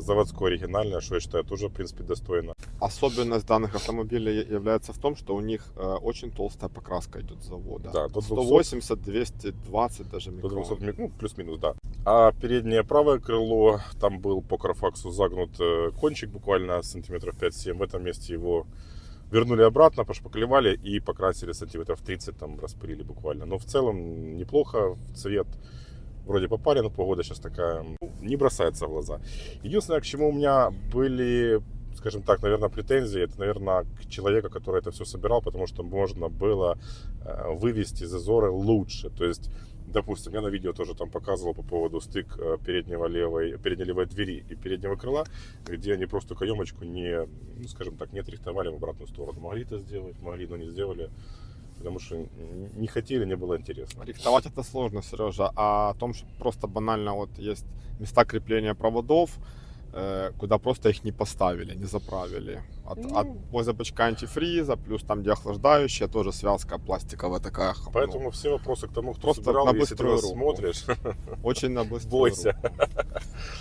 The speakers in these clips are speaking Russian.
заводское оригинальное, что я считаю тоже, в принципе, достойно. Особенность данных автомобилей является в том, что у них э, очень толстая покраска идет с завода. Да, до 200. 180, 220 даже До микрон. 200 ми- ну, плюс-минус, да. А переднее правое крыло, там был по Карфаксу загнут э, кончик буквально сантиметров 5-7. В этом месте его вернули обратно, пошпаклевали и покрасили сантиметров 30, там распылили буквально. Но в целом неплохо, цвет вроде попали, но погода сейчас такая, ну, не бросается в глаза. Единственное, к чему у меня были, скажем так, наверное, претензии, это, наверное, к человеку, который это все собирал, потому что можно было э, вывести из Азоры лучше. То есть, допустим, я на видео тоже там показывал по поводу стык э, переднего левой, передней левой двери и переднего крыла, где они просто каемочку не, ну, скажем так, не отрихтовали в обратную сторону. Могли это сделать, могли, но не сделали, потому что не хотели, не было интересно. Рихтовать это сложно, Сережа. А о том, что просто банально вот есть места крепления проводов, э, куда просто их не поставили, не заправили. От, Ну. от возле бачка антифриза, плюс там где охлаждающая, тоже связка пластиковая такая. ну, Поэтому все вопросы к тому, кто Просто собирал, на если ты руку. смотришь, очень на быструю бойся. руку.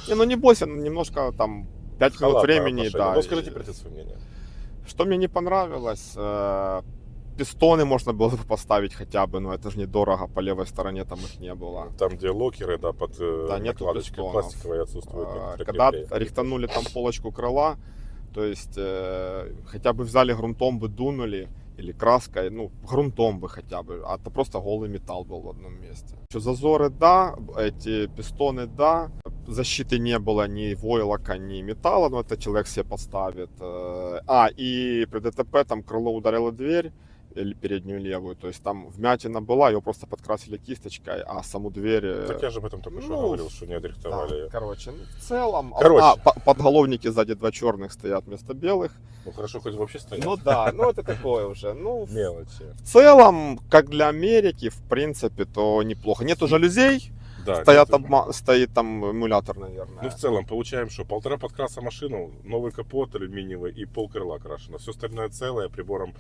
Не, ну не бойся, ну, немножко там 5 минут времени, отношение. да. Ну, скажи и- ты свое мнение. Что мне не понравилось, э, пистоны можно было бы поставить хотя бы, но это же недорого, по левой стороне там их не было. Там, где локеры, да, под э, Да, нету накладочкой пистонов. пластиковой отсутствуют. А, для Когда крепления. рихтанули там полочку крыла, то есть э, хотя бы взяли грунтом бы дунули, или краской, ну, грунтом бы хотя бы, а то просто голый металл был в одном месте. Что зазоры, да, эти пистоны, да, защиты не было ни войлока, ни металла, но это человек себе поставит. Э, А, и при ДТП там крыло ударило дверь, или переднюю левую, то есть там вмятина была, ее просто подкрасили кисточкой, а саму дверь... э, Так я же об этом только что ну, говорил, что не да, отрихтовали. короче, ну, в целом... а- Короче. А, по- подголовники сзади два черных стоят вместо белых. Ну хорошо, хоть вообще стоят. Ну да, ну это такое уже. Ну, Мелочи. в целом, как для Америки, в принципе, то неплохо. Нету жалюзей, Да, стоят обма- стоит там эмулятор, наверное. Ну, в целом, получаем, что полтора подкраса машину, новый капот алюминиевый и пол крыла крашено. Все остальное целое, прибором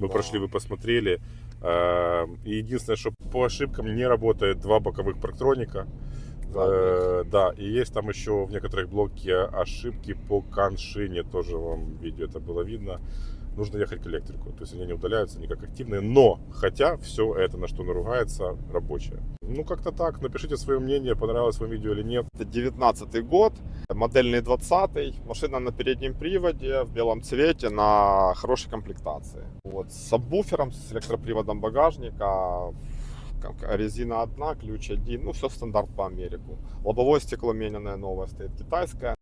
мы Да. прошли, вы посмотрели. Э, И единственное, что по ошибкам не работает два боковых парктроника. Э, Да, и есть там еще в некоторых блоке ошибки по коншине, тоже вам в видео это было видно. Нужно ехать к электрику, то есть они не удаляются никак активные, но, хотя все это, на что наругается, рабочее. Ну, как-то так, напишите свое мнение, понравилось вам видео или нет. Это 19 год, модельный 20 машина на переднем приводе, в белом цвете, на хорошей комплектации. Вот, с сабвуфером, с электроприводом багажника, резина одна, ключ один, ну все стандарт по Америку. Лобовое стекло мененное новое стоит китайское.